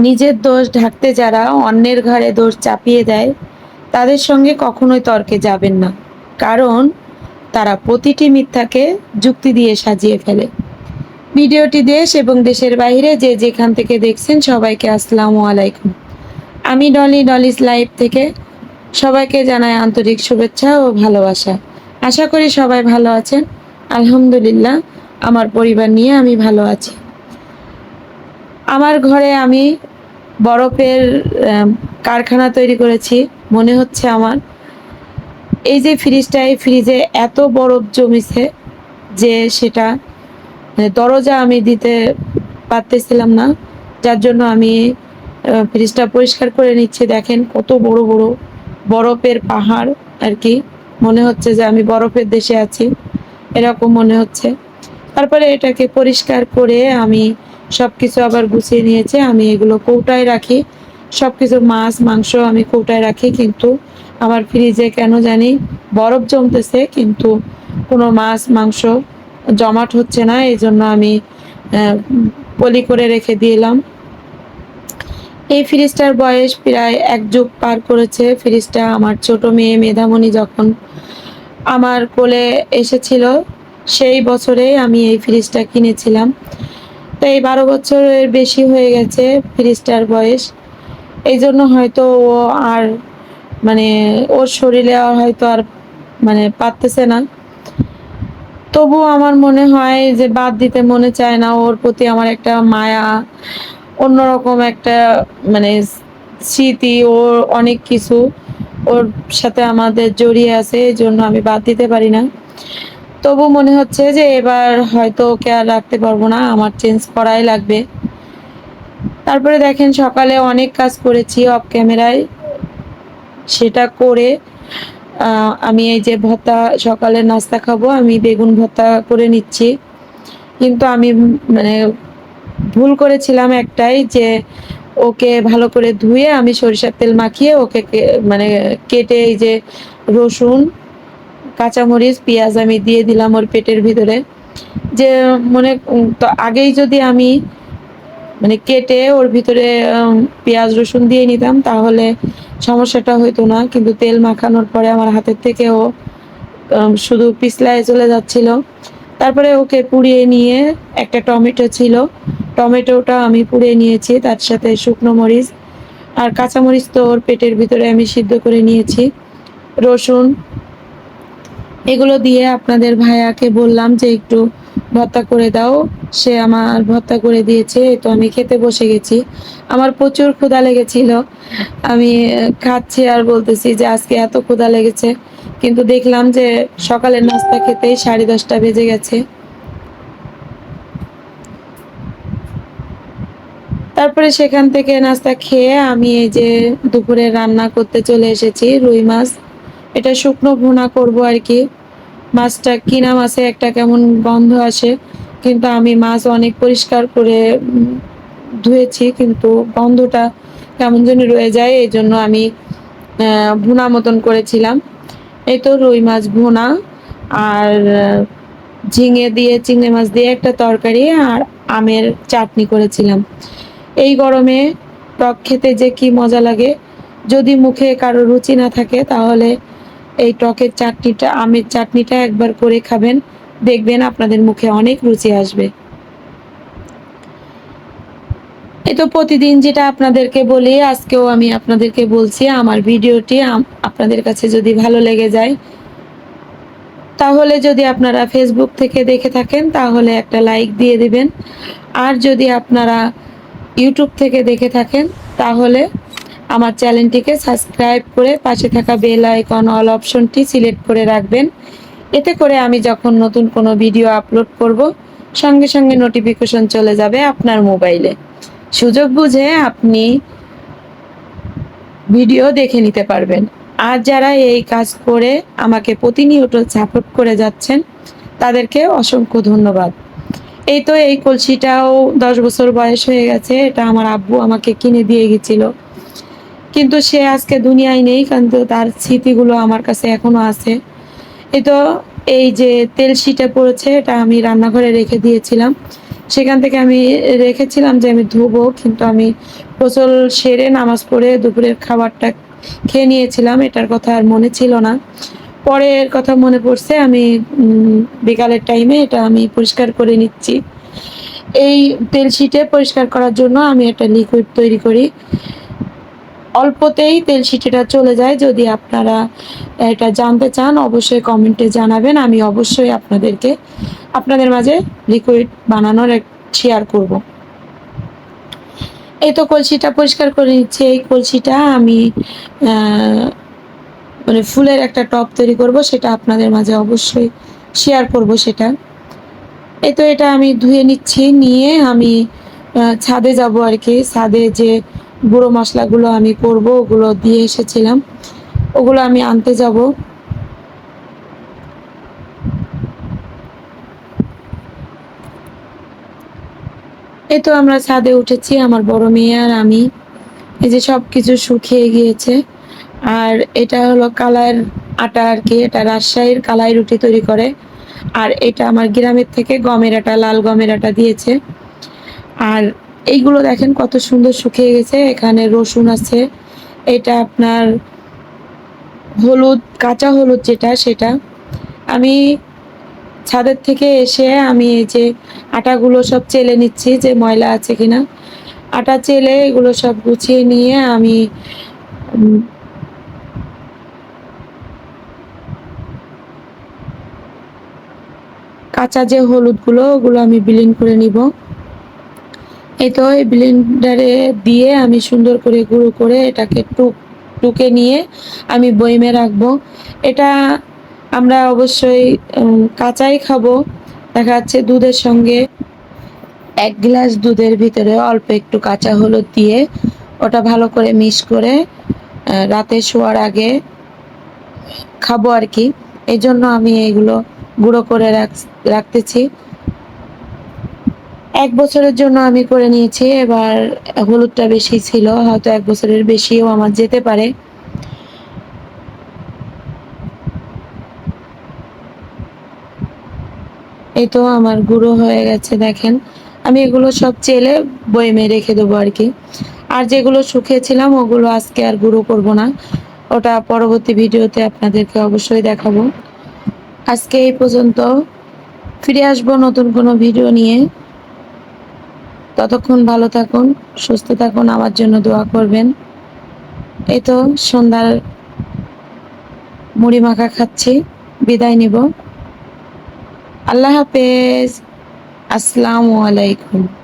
নিজের দোষ ঢাকতে যারা অন্যের ঘাড়ে দোষ চাপিয়ে দেয়, তাদের সঙ্গে কখনোই তর্কে যাবেন না। কারণ তারা প্রতিটি মিথ্যাকে যুক্তি দিয়ে সাজিয়ে ফেলে। ভিডিওটি দেশ এবং দেশের বাইরে যে যেখান থেকে দেখছেন সবাইকে আসসালামু আলাইকুম। আমি ডলি ডলিস লাইভ থেকে সবাইকে জানাই আন্তরিক শুভেচ্ছা ও ভালোবাসা। আশা করি সবাই ভালো আছেন। আলহামদুলিল্লাহ, আমার পরিবার নিয়ে আমি ভালো আছি। আমার ঘরে আমি বরফের কারখানা তৈরি করেছি, মনে হচ্ছে আমার। এই যে ফ্রিজটা এই ফ্রিজে এত বরফ জমেছে যে সেটা মানে দরজা আমি দিতে পারতেছিলাম না। যার জন্য আমি ফ্রিজটা পরিষ্কার করে নিচ্ছি। দেখেন কত বড় বড় বরফের পাহাড় আর কি। মনে হচ্ছে যে আমি বরফের দেশে আছি। এরকম মনে হচ্ছে। তারপরে এটাকে পরিষ্কার করে আমি সব কিছু আবার গুছিয়ে নিয়েছে। আমি এগুলো কৌটায় রাখি। সব কিছু মাছ, মাংস আমি কৌটায় রাখি, কিন্তু আমার ফ্রিজে কেন জানি বরফ জমতেছে, কিন্তু কোনো মাছ, মাংস জমাট হচ্ছে না এই জন্য আমি পলি করে রেখে দিলাম। এই ফ্রিজটার বয়স প্রায় এক যুগ পার করেছে। ফ্রিজটা আমার ছোট মেয়ে মেধামণি যখন আমার কোলে এসেছিল, সেই বছরে আমি এই ফ্রিজটা কিনেছিলাম। তো এই বারো বছরের বেশি হয়ে গেছে ফ্রিজটার বয়স। এই জন্য হয়তো ও আর মানে ওর শরীরে আর হয়তো আর মানে পারতেছে না। তবুও আমার মনে হয় যে বাদ দিতে মনে চায় না, ওর প্রতি আমার একটা মায়া, অন্যরকম একটা মানে স্মৃতি ওর অনেক কিছু। ওর সাথে আমাদের জড়িয়ে আছে এই জন্য আমি বাদ দিতে পারি না। তবু মনে হচ্ছে যে এবার হয়তো ওকে আর রাখতে পারব না, আমার চেঞ্জ করাই লাগবে। তারপরে দেখেন সকালে অনেক কাজ করেছি অফ ক্যামেরায় সেটা করে আমি এই যে ভর্তা, সকালে নাস্তা খাব, আমি বেগুন ভর্তা করে নিচ্ছি। কিন্তু আমি মানে ভুল করেছিলাম একটাই যে ওকে ভালো করে ধুয়ে আমি সরিষার তেল মাখিয়ে ওকে মানে কেটে এই যে রসুন কাঁচামরিচ, পেঁয়াজ আমি দিয়ে দিলাম ওর পেটের ভিতরে। যে মনে তো আগেই যদি আমি মানে কেটে ওর ভিতরে পেঁয়াজ, রসুন দিয়ে নিতাম, তাহলে সমস্যাটা হতো না। কিন্তু তেল মাখানোর পরে আমার হাতের থেকেও শুধু পিছলায় চলে যাচ্ছিল। তারপরে ওকে পুড়িয়ে নিয়ে একটা টমেটো ছিল। টমেটোটা আমি পুড়িয়ে নিয়েছি, তার সাথে শুকনো মরিচ। আর কাঁচামরিচ তো ওর পেটের ভিতরে আমি সিদ্ধ করে নিয়েছি। রসুন এগুলো দিয়ে আপনাদের ভাইয়াকে বললাম যে একটু ভর্তা করে দাও। সে আমার ভর্তা করে দিয়েছে, তো আমি খেতে বসে গেছি। আমার প্রচুর ক্ষুধা লেগেছিল। আমি খাচ্ছি আর বলতেছি যে আজকে এত ক্ষুধা লেগেছে। কিন্তু দেখলাম যে সকালের নাস্তা খেতেই সাড়ে দশটা বেজে গেছে। তারপরে সেখান থেকে নাস্তা খেয়ে আমি এই যে দুপুরে রান্না করতে চলে এসেছি, রুই মাছ। এটা শুকনো ভুনা করব আর কি। মাছটা, কিনা মাছে একটা কেমন গন্ধ আসে। কিন্তু আমি মাছ অনেক পরিষ্কার করে ধুয়েছি, কিন্তু গন্ধটা কেমন যেন রয়ে যায়, এই জন্য আমি ভুনা মতন করেছিলাম। এই তো রুই মাছ ভুনা, আর, ঝিঙে দিয়ে, চিংড়ি মাছ দিয়ে একটা তরকারি আর আমের চাটনি করেছিলাম। এই গরমে টক খেতে যে কি মজা লাগে। যদি মুখে কারও রুচি না থাকে, তাহলে এই টকের চাটনিটা, আমের চাটনিটা একবার করে খাবেন। দেখবেন আপনাদের মুখে অনেক রুচি আসবে। এই তো প্রতিদিন যেটা আপনাদেরকে বলি, আজকেও আমি আপনাদেরকে বলছি, আমার ভিডিওটি আপনাদের কাছে যদি ভালো লেগে যায়, তাহলে যদি আপনারা ফেসবুক থেকে দেখে থাকেন, তাহলে একটা লাইক দিয়ে দিবেন। আর যদি আপনারা ইউটিউব থেকে দেখে থাকেন, তাহলে আমার চ্যানেলটিকে সাবস্ক্রাইব করে পাশে থাকা বেল আইকন অল অপশনটি সিলেক্ট করে রাখবেন। এতে করে আমি যখন নতুন কোনো ভিডিও আপলোড করব, সঙ্গে সঙ্গে নোটিফিকেশন চলে যাবে আপনার মোবাইলে। সুযোগ বুঝে আপনি ভিডিও দেখে নিতে পারবেন। আর যারা এই কাজ করে আমাকে প্রতিনিয়ত সাপোর্ট করে যাচ্ছেন, তাদেরকে অসংখ্য ধন্যবাদ। এই তো এই কলসিটাও দশ বছর বয়স হয়ে গেছে, এটা আমার আব্বু আমাকে কিনে দিয়ে গেছিল। কিন্তু সে আজকে দুনিয়ায় নেই, কিন্তু তার স্মৃতিগুলো আমার কাছে এখনও আছে। এই তো এই যে তেল শিটে পড়েছে, এটা আমি রান্নাঘরে রেখে দিয়েছিলাম। সেখান থেকে আমি রেখেছিলাম যে আমি ধুবো, কিন্তু আমি গোসল সেরে নামাজ পড়ে দুপুরের খাবারটা খেয়ে নিয়েছিলাম, এটার কথা আর মনে ছিল না। পরে এর কথা মনে পড়ছে, আমি বিকালের টাইমে এটা আমি পরিষ্কার করে নিচ্ছি। এই তেল শিটে পরিষ্কার করার জন্য আমি একটা লিকুইড তৈরি করি। অল্পতেই তেল শিটিটা চলে যায়। যদি আপনারা এটা জানতে চান, অবশ্যই কমেন্টে জানাবেন। আমি অবশ্যই আপনাদেরকে, আপনাদের মাঝে লিকুইড বানানোর এক শেয়ার করব। এই তো কলসিটা পরিষ্কার করে নিচ্ছি। এই কলসিটা আমি মানে ফুলের একটা টপ তৈরি করব। সেটা আপনাদের মাঝে অবশ্যই শেয়ার করব সেটা। এই তো এটা আমি ধুয়ে নিচ্ছি। নিয়ে আমি ছাদে যাব আর কি। ছাদে যে গুঁড়ো মশলাগুলো আমি করব, ওগুলো দিয়ে এসেছিলাম। ওগুলো আমি আনতে যাব। এই তো আমরা ছাদে উঠেছি, আমার বড় মেয়ে আর আমি। এই যে সব কিছু শুকিয়ে গিয়েছে। আর এটা হলো কালার আটা আর কি, এটা রাজশাহীর কালাই রুটি তৈরি করে। আর এটা আমার গ্রামের থেকে গমের আটা, লাল গমের আটা দিয়েছে। আর এইগুলো দেখেন কত সুন্দর শুকিয়ে গেছে। এখানে রসুন আছে, এটা আপনার হলুদ, কাঁচা হলুদ যেটা, সেটা। আমি ছাদের থেকে এসে আমি এই যে আটাগুলো সব চেলে নিচ্ছি, যে ময়লা আছে কিনা। আটা চেলে এগুলো সব গুছিয়ে নিয়ে আমি কাঁচা যে হলুদগুলো, ওগুলো আমি ব্লেন্ড করে নিব। এই তো এই ব্লেন্ডারে দিয়ে আমি সুন্দর করে গুঁড়ো করে এটাকে টুক, টুকে নিয়ে আমি বইমে রাখব। এটা আমরা অবশ্যই কাঁচাই খাব। দেখা যাচ্ছে দুধের সঙ্গে এক গ্লাস দুধের ভিতরে অল্প একটু কাঁচা হলুদ দিয়ে ওটা ভালো করে মিক্স করে রাতে শোয়ার আগে খাব আর কি। এই জন্য আমি এগুলো গুঁড়ো করে রাখ- রাখতেছি। এক বছরের জন্য আমি করে নিয়েছি, এবার হলুদটা বেশি ছিল, হয়তো এক বছরের বেশিও আমার যেতে পারে। এই তো আমার গুঁড়ো হয়ে গেছে, দেখেন। আমি এগুলো সব চেলে বয়েমে রেখে দেবো আর কি। আর যেগুলো শুকিয়েছিলাম, ওগুলো আজকে আর গুঁড়ো করব না। ওটা পরবর্তী ভিডিওতে আপনাদেরকে অবশ্যই দেখাবো। আজকে এই পর্যন্ত ফিরে আসব নতুন কোনো ভিডিও নিয়ে। ততক্ষণ ভালো থাকুন, সুস্থ থাকুন, আমার জন্য দোয়া করবেন। এই তো সন্ধ্যার মুড়ি মাখা খাচ্ছি, বিদায় নিব। আল্লাহ হাফেজ। আসসালামু আলাইকুম।